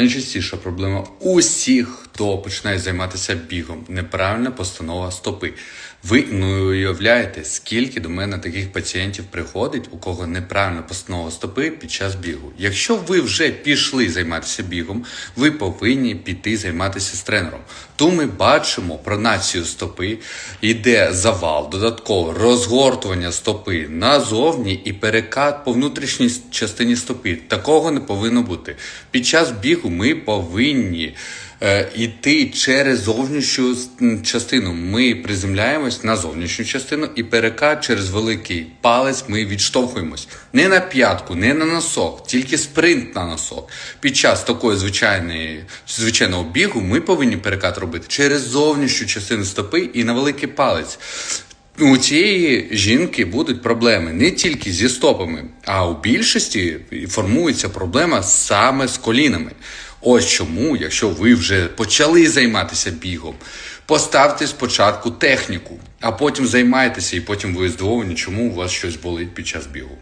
Найчастіша проблема усіх, хто починає займатися бігом, неправильна постанова стопи. Ви не уявляєте, скільки до мене таких пацієнтів приходить, у кого неправильна постанова стопи під час бігу. Якщо ви вже пішли займатися бігом, ви повинні піти займатися з тренером. То ми бачимо пронацію стопи, йде завал, додатково розгортування стопи назовні і перекат по внутрішній частині стопи. Такого не повинно бути. Під час бігу ми повинні е, йти через зовнішню частину. Ми приземляємось на зовнішню частину і перекат через великий палець ми відштовхуємось. Не на п'ятку, не на носок, тільки спринт на носок. Під час такої звичайної, звичайного бігу ми повинні перекат робити через зовнішню частину стопи і на великий палець. У цієї жінки будуть проблеми не тільки зі стопами, а у більшості формується проблема саме з колінами. Ось чому, якщо ви вже почали займатися бігом, поставте спочатку техніку, а потім займайтеся, і потім ви здивовані, чому у вас щось болить під час бігу.